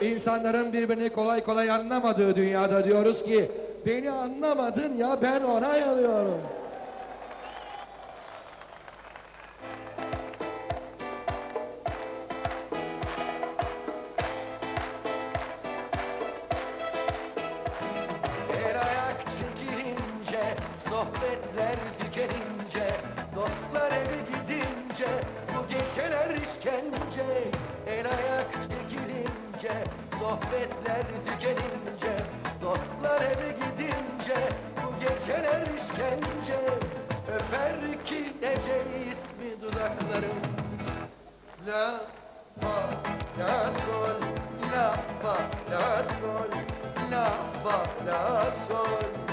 İnsanların birbirini kolay kolay anlamadığı dünyada diyoruz ki beni anlamadın ya ben ona yanıyorum. El ayak çekilince, sohbetler sohbetler tükenince, dostlar eve gidince, bu geceler işkence. Öper ki ece ismi dudaklarım. La fa la sol la fa la sol la fa la sol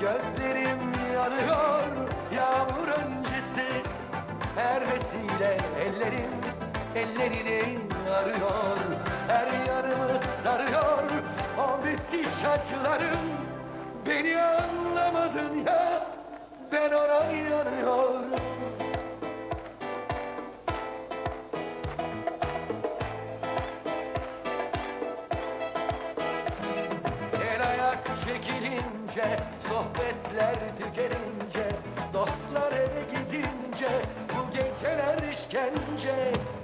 Gözlerim yanıyor yağmur öncesi. Her vesile ellerim ellerini arıyor Her yanımı sarıyor o müthiş acılarım. Beni anlamadın ya ben ona inanıyorum. Çekilince, sohbetler tükenince, dostlar eve gidince, bu geceler işkence.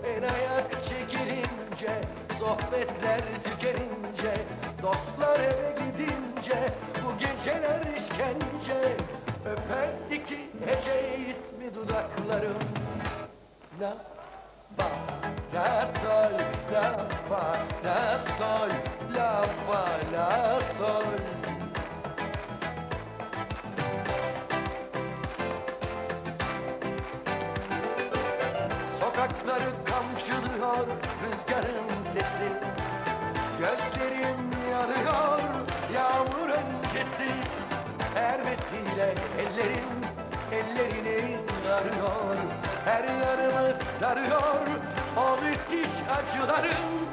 El ayak çekilince, sohbetler tükenince, dostlar eve gidince, bu geceler işkence. Öper iki hece ismi dudaklarım. La fa la sol la fa la sol Sokakları kamçılıyor rüzgarın sesi. Gözlerim yanıyor yağmur öncesi. Her vesile ellerim ellerini arıyor Her yanımı sarıyor o müthiş acılarım